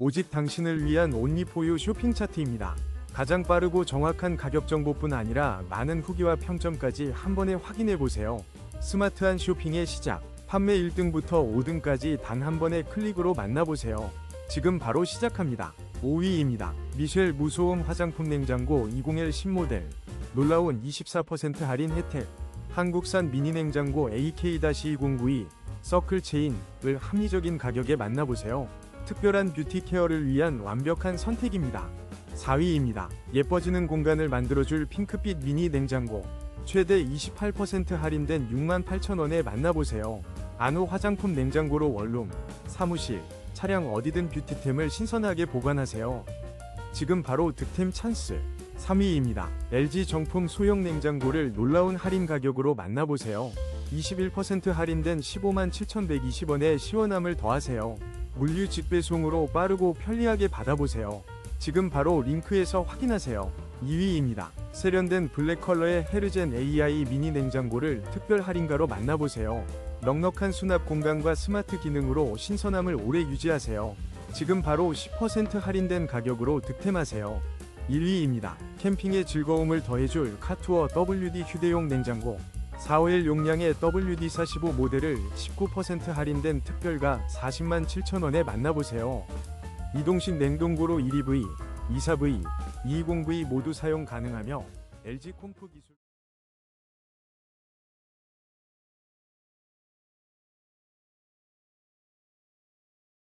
오직 당신을 위한 온리포유 쇼핑 차트입니다. 가장 빠르고 정확한 가격 정보뿐 아니라 많은 후기와 평점까지 한 번에 확인해 보세요. 스마트한 쇼핑의 시작. 판매 1등부터 5등까지 단 한 번의 클릭으로 만나보세요. 지금 바로 시작합니다. 5위입니다. 미셸 무소음 화장품 냉장고 20L 신모델. 놀라운 24% 할인 혜택. 한국산 미니 냉장고 AK-2092 서클 체인을 합리적인 가격에 만나보세요. 특별한 뷰티 케어를 위한 완벽한 선택입니다. 4위입니다. 예뻐지는 공간을 만들어줄 핑크빛 미니 냉장고. 최대 28% 할인된 68,000원에 만나보세요. 아노 화장품 냉장고로 원룸, 사무실, 차량 어디든 뷰티템을 신선하게 보관하세요. 지금 바로 득템 찬스. 3위입니다. LG 정품 소형 냉장고를 놀라운 할인 가격으로 만나보세요. 21% 할인된 15만 7,120원에 시원함을 더하세요. 물류 직배송으로 빠르고 편리하게 받아보세요. 지금 바로 링크에서 확인하세요. 2위입니다. 세련된 블랙 컬러의 헤르젠 AI 미니 냉장고를 특별 할인가로 만나보세요. 넉넉한 수납 공간과 스마트 기능으로 신선함을 오래 유지하세요. 지금 바로 10% 할인된 가격으로 득템하세요. 1위입니다. 캠핑의 즐거움을 더해줄 카투어 WD 휴대용 냉장고. 4일 용량의 WD45 모델을 19% 할인된 특별가 40만 7천원에 만나보세요. 이동식 냉동고로 1EV, 24V, 20V 모두 사용 가능하며 LG 콤프 기술